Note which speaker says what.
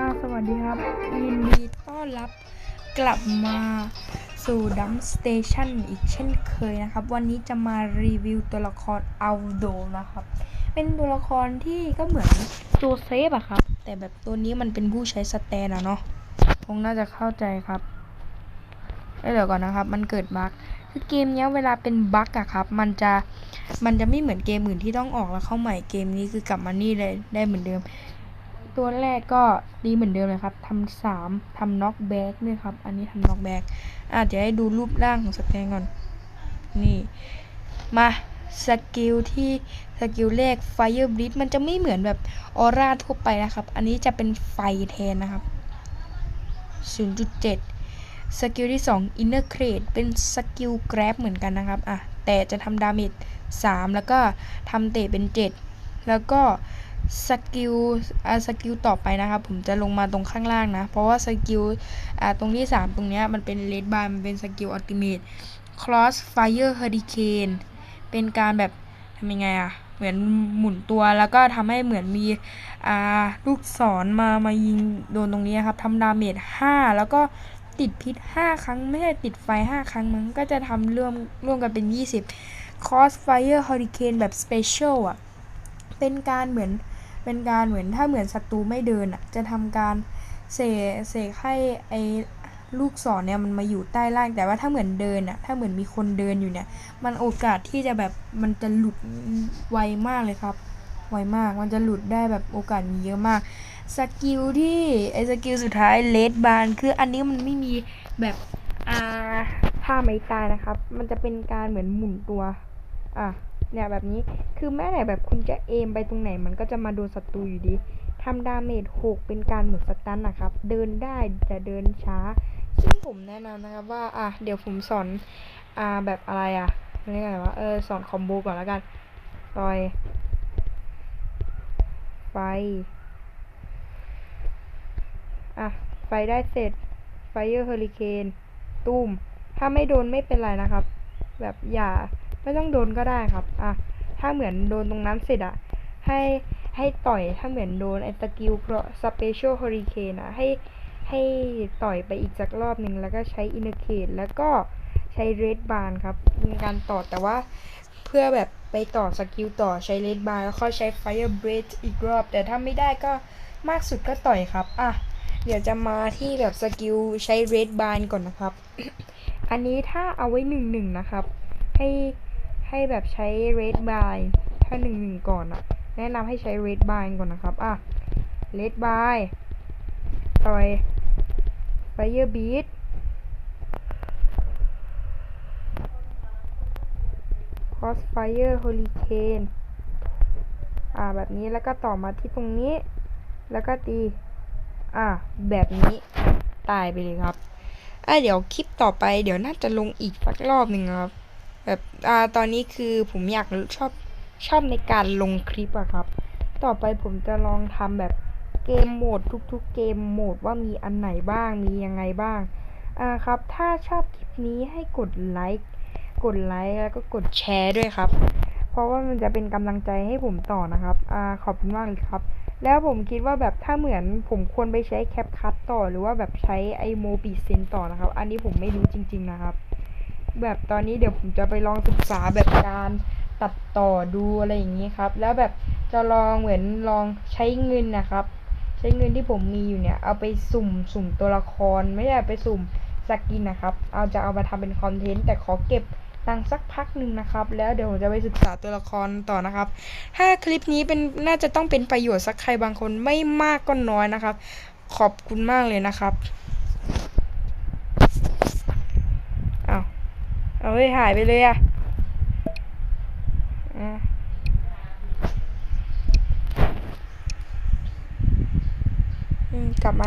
Speaker 1: อ่าสวัสดีครับยินดีต้อนรับกลับมาสู่ดัมสเตชันอีกเช่นเคยนะครับ วันนี้จะมารีวิวตัวละครอัลโดนะครับ เป็นตัวละครที่ก็เหมือนตัวเซฟอะครับ แต่แบบตัวนี้มันเป็นผู้ใช้สแตนอะเนาะคงน่าจะเข้าใจครับเดี๋ยวก่อนนะครับ มันเกิดบั๊กคือเกมนี้เวลาเป็นบั๊กอะครับ มันจะมันจะไม่เหมือนเกมอื่นที่ต้องออกแล้วเข้าใหม่เกมนี้คือกลับมานี่เลยได้เหมือนเดิม ตัวแรกก็ดีเหมือนเดิมเลยครับทำสามทำน็อกแบ็กเนี่ยครับ อันนี้ทำน็อกแบ็กอาจจะให้ดูรูปร่างของสแตนก่อน นี่มาสกิลที่สกิลแรก Fire b l e e d มันจะไม่เหมือนแบบออร่าทั่วไปนะครับ อันนี้จะเป็นไฟแทนนะครับ 0.7 สกิลที่ 2 Inner Crate เป็นสกิล Grab เหมือนกันนะครับอะแต่จะทำดาเมจ3แล้วก็ทำเตะเป็น 7 แล้วก็ สกิลอ่าสกิลต่อไปนะครับผมจะลงมาตรงข้างล่างนะ เพราะว่าสกิลอ่าตรงที่ 3 ตรงเนี้ยมันเป็นเลดบาร์มันเป็นสกิลอัลติเมท Cross Fire Hurricane เป็นการแบบทำยังไงอะเหมือนหมุนตัวแล้วก็ทำให้เหมือนมีอ่าลูกศรมามายิงโดนตรงนี้ครับทำดาเมจ5แล้วก็ติดพิษ 5 ครั้ง ไม่ใช่ติดไฟ 5 ครั้งมันก็จะทำร่วมร่วมกันเป็น 20 Cross Fire Hurricane แบบ Special อะ เป็นการเหมือน เป็นการเหมือนถ้าเหมือนศัตรูไม่เดินอะจะทำการเสกเสกให้ไอ้ลูกศรเนี่ยมันมาอยู่ใต้ล่างแต่ว่าถ้าเหมือนเดินอะถ้าเหมือนมีคนเดินอยู่เนี่ย มันโอกาสที่จะแบบมันจะหลุดไวมากเลยครับไวมากมันจะหลุดได้แบบโอกาสมีเยอะมากสกิลที่ไอ้สกิลสุดท้ายเลดบานคืออันนี้มันไม่มีแบบอ่าท่าไม่ตายนะครับ มันจะเป็นการเหมือนหมุนตัวอะ เนี่ยแบบนี้คือแม้แต่แบบคุณจะเอมไปตรงไหนมันก็จะมาโดนศัตรูอยู่ดีทำดาเมจ6เป็นการหมือนสตันนะครับ เดินได้แต่เดินช้า ซึ่งผมแนะนำนะครับว่าอะเดี๋ยวผมสอนอ่าแบบอะไรอะเรียกอะไรวะเออสอนคอมโบก่อนแล้วกันต่อยไฟอะไฟได้เสร็จไฟเยอร์เฮอริเคนตุ้มถ้าไม่โดนไม่เป็นไรนะครับ แบบอย่า ไม่ต้องโดนก็ได้ครับ อะ ถ้าเหมือนโดนตรงนั้นเสร็จอะให้ให้ต่อยถ้าเหมือนโดนไอ้สกิลสเปเชียลเฮอริเคนอะให้ให้ต่อยไปอีกสักรอบหนึ่งแล้วก็ใช้อินเนเคตแล้วก็ใช้เรดบานครับในการต่อแต่ว่าเพื่อแบบไปต่อสกิลต่อใช้เรดบานแล้วก็ใช้ไฟเบรดอีกรอบ แต่ถ้าไม่ได้ก็มากสุดก็ต่อยครับ อะ เดี๋ยวจะมาที่แบบสกิลใช้เรดบานก่อนนะครับ อันนี้ถ้าเอาไว้หนึ่งหนึ่งนะครับ ให้ ให้แบบใช้ red by ถ้าหนึ่งหนึ่งก่อนอะแนะนำให้ใช้ red by ก่อนนะครับ อะ red by ต่อย fire beat crossfire hurricane อ่า แบบนี้แล้วก็ต่อมาที่ตรงนี้ แล้วก็ตี อ่า แบบนี้ ตายไปเลยครับ อะเดี๋ยวคลิปต่อไปเดี๋ยวน่าจะลงอีกสักรอบหนึ่งครับ แบบอ่าตอนนี้คือผมอยากชอบชอบในการลงคลิปอะครับ ต่อไปผมจะลองทำแบบเกมโหมดทุกๆ เกมโหมดว่ามีอันไหนบ้างมียังไงบ้างอ่าครับ ถ้าชอบคลิปนี้ให้กดไลค์กดไลค์แล้วก็กดแชร์ด้วยครับ เพราะว่ามันจะเป็นกำลังใจให้ผมต่อนะครับอ่าขอบคุณมากเลยครับ แล้วผมคิดว่าแบบถ้าเหมือนผมควรไปใช้แคปคัตต่อ หรือว่าแบบใช้ไอโมบิเซนต่อนะครับ อันนี้ผมไม่รู้จริง ๆนะครับ แบบตอนนี้เดี๋ยวผมจะไปลองศึกษาแบบการตัดต่อดูอะไรอย่างนี้ครับ แล้วแบบจะลองเหมือนลองใช้เงินนะครับ ใช้เงินที่ผมมีอยู่เนี่ย เอาไปสุ่มสุ่มตัวละครไม่ใช่ไปสุ่มสกินนะครับ เอาจะเอามาทำเป็นคอนเทนต์แต่ขอเก็บตังค์สักพักหนึ่งนะครับ แล้วเดี๋ยวผมจะไปศึกษาตัวละครต่อนะครับ ถ้าคลิปนี้เป็นน่าจะต้องเป็นประโยชน์สักใครบางคนไม่มากก็น้อยนะครับ ขอบคุณมากเลยนะครับเอา เอาเฮ้ยหายไปเลยอะอืมกลับมา